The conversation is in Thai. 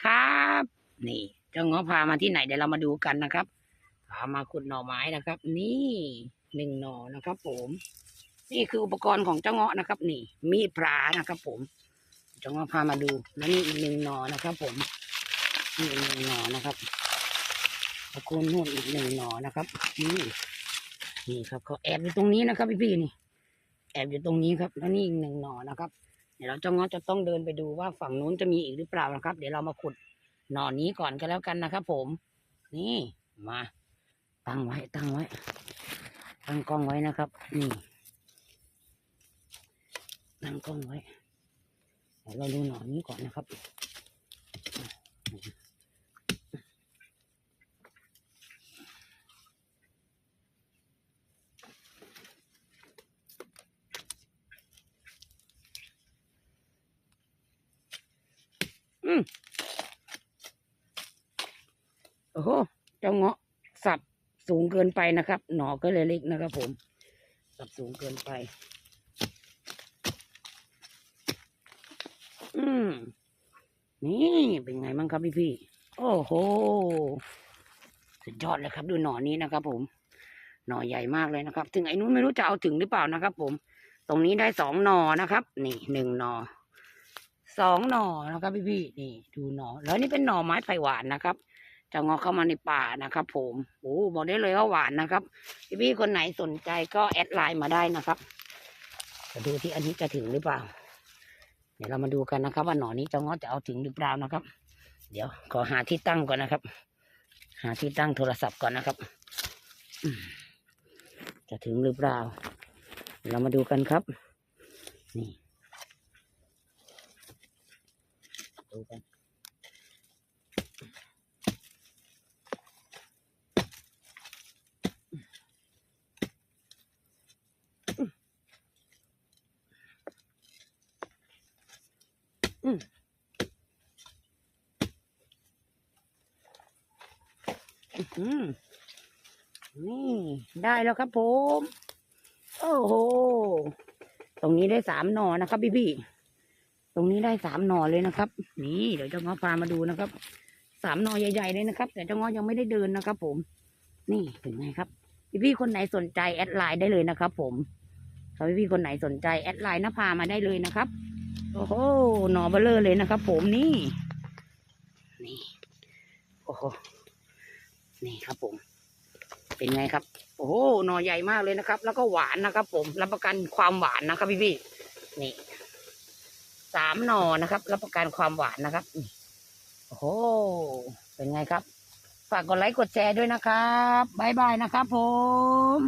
ครับ นี่เจ้าเงาะพามาที่ไหนเดี๋ยวเรามาดูกันนะครับพามาขุดหน่อไม้นะครับ นี่หนึ่งหน่อนะครับ ผม นี่คืออุปกรณ์ของเจ้าเงาะนะครับ นี่ มีดพระนะครับ ผมเจ้าเงาะพามาดูแล้วนี่อีกหนึ่งหน่อนะครับ ผมนี่อีกหนึ่งหน่อนะครับตะโกนนู่นอีกหนึ่งหน่อนะครับ นี่นี่ครับเขาแอบอยู่ตรงนี้นะครับ พี่พี่ๆนี่ แอบอยู่ตรงนี้ครับ แล้วนี่อีกหนึ่งหน่อนะครับ ดี๋ยวเราจ้าง้อจะต้องเดินไปดูว่าฝั่งนู้นจะมีอีกหรือเปล่านะครับ เดี๋ยวเรามาขุดหน่อนนี้ก่อนก็แล้วกันนะครับผม นี่มาตั้งไว้ตั้งไว้ ตั้งกล้องไว้นะครับ นี่ตั้งกล้องไว้เดี๋ยวเราดูหน่อนี้ก่อนนะครับ อืมโอ้โหเจ้าเงาะสับสูงเกินไปนะครับ หน่อก็เลยเล็กนะครับ ผม สับสูงเกินไป อืมนี่เป็นไงบ้างครับพี่พี่ๆโอ้โหสุดยอดเลยครับ ดูหน่อนี้นะครับ ผม หน่อใหญ่มากเลยนะครับ ถึงไอ้นู้นไม่รู้จะเอาถึงหรือเปล่านะครับ ผม ตรงนี้ได้สองหน่อนะครับ นี่หนึ่งหน่อ สองหน่อนะครับพี่พี่ๆนี่ ดูหน่อ แล้วนี่เป็นหน่อไม้ไผ่หวานนะครับจะงอเข้ามาในป่านะครับ ผมโอ้บอกได้เลยว่าหวานนะครับ พี่พี่ๆคนไหนสนใจก็แอดไลน์มาได้นะครับจะดูที่อันนี้จะถึงหรือเปล่า เดี๋ยวเรามาดูกันนะครับ ว่าหน่อนี้จะงอจะเอาถึงหรือเปล่านะครับ เดี๋ยวขอหาที่ตั้งก่อนนะครับ หาที่ตั้งโทรศัพท์ก่อนนะครับ จะถึงหรือเปล่า เรามาดูกันครับ นี่ ดูกันอืมนี่ได้แล้วครับผม โอ้โห ตรงนี้ได้สามหน่อนะครับพี่พี่ ตรงนี้ได้สามหน่อเลยนะครับ นี่เดี๋ยวเจ้าง้อพามาดูนะครับสามหน่อใหญ่ๆเลยนะครับ แต่เจ้าง้อยังไม่ได้เดินนะครับ ผม นี่เป็นไงครับพี่พี่ๆคนไหนสนใจแอดไลน์ได้เลยนะครับ ผมถ้าพี่พี่ๆคนไหนสนใจแอดไลน์นภามาได้เลยนะครับ โอ้โหหน่อเบลเลอร์เลยนะครับ ผมนี่นี่โอ้โหนี่ครับผม เป็นไงครับ โอ้โหหน่อใหญ่มากเลยนะครับ แล้วก็หวานนะครับ ผมรับประกันความหวานนะครับพี่พี่ๆนี่ สามหน่อนะครับ รับประกันความหวานนะครับโอ้โหเป็นไงครับ ฝากกดไลค์กดแชร์ด้วยนะครับบ๊ายบายนะครับผม